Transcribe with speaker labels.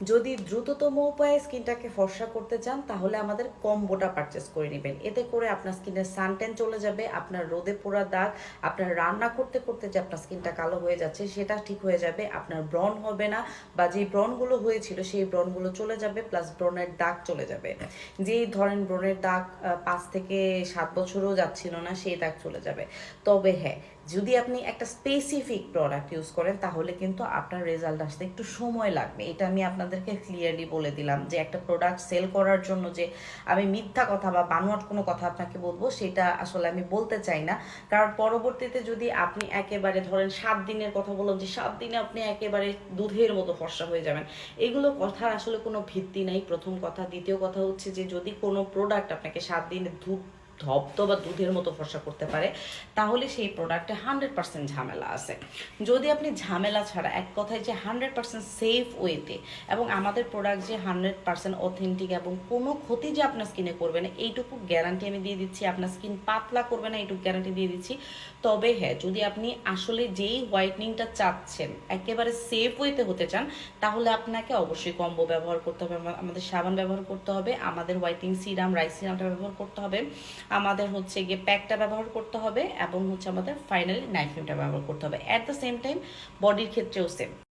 Speaker 1: যদি দ্রুততম উপায়ে স্কিনটাকে ফর্সা করতে চান, তাহলে আমাদের কম্বোটা পারচেস করে নেবেন। এতে করে আপনার স্কিনের সানটেন চলে যাবে, আপনার রোদে পোড়া দাগ, আপনার রান্না করতে করতে যে আপনার স্কিনটা কালো হয়ে যাচ্ছে, সেটা ঠিক হয়ে যাবে, আপনার ব্রণ হবে না, বা যে ব্রণগুলো হয়েছিল, সেই ব্রণগুলো চলে যাবে প্লাস ব্রণের দাগ চলে যাবে। যেই ধরেন ব্রণের দাগ পাঁচ থেকে সাত বছরও যাচ্ছিল না, সেই দাগ চলে যাবে। তবে হ্যাঁ যদি আপনি একটা স্পেসিফিক প্রোডাক্ট ইউজ করেন, তাহলে কিন্তু আপনার রেজাল্ট আসতে একটু সময় লাগবে। এটা আমি আপনাদেরকে ক্লিয়ারলি বলে দিলাম যে একটা প্রোডাক্ট সেল করার জন্য যে আমি মিথ্যা কথা বা বানোয়াট কোনো কথা আপনাকে বলব, সেটা আসলে আমি বলতে চাই না। কারণ পরবর্তীতে যদি আপনি একেবারে ধরেন সাত দিনের কথা বললাম যে সাত দিনে আপনি একেবারে দুধের মতো ফর্সা হয়ে যাবেন, এগুলো কথার আসলে কোনো ভিত্তি নাই। প্রথম কথা। দ্বিতীয় কথা হচ্ছে যে যদি কোনো প্রোডাক্ট আপনাকে সাত দিনে দুধ ধপ্ত বা দুধের মতো ফর্সা করতে পারে, তাহলে সেই প্রোডাক্টে হান্ড্রেড পার্সেন্ট ঝামেলা আছে। যদি আপনি ঝামেলা ছাড়া, এক কথায় যে হান্ড্রেড পার্সেন্ট সেফ ওয়েতে এবং আমাদের প্রোডাক্ট যে হান্ড্রেড পার্সেন্ট অথেন্টিক এবং কোনো ক্ষতি যে আপনার স্কিনে করবে না, এইটুকু গ্যারান্টি আমি দিয়ে দিচ্ছি, আপনার স্কিন পাতলা করবে না, এইটুকু গ্যারান্টি দিয়ে দিচ্ছি। তবে হ্যাঁ যদি আপনি আসলে যেই হোয়াইটনিংটা চাচ্ছেন, একেবারে সেফ ওয়েতে হতে চান, তাহলে আপনাকে অবশ্যই কম্বো ব্যবহার করতে হবে আমাদের সাবান ব্যবহার করতে হবে, আমাদের হোয়াইটনিং সিরাম রাইস সিরামটা ব্যবহার করতে হবে। আমাদের হচ্ছে গিয়ে প্যাকটা ব্যবহার করতে হবে এবং হচ্ছে আমাদের ফাইনালি নাইফ ক্রিমটা ব্যবহার করতে হবে। অ্যাট দ্য সেম টাইম বডির ক্ষেত্রেও সেম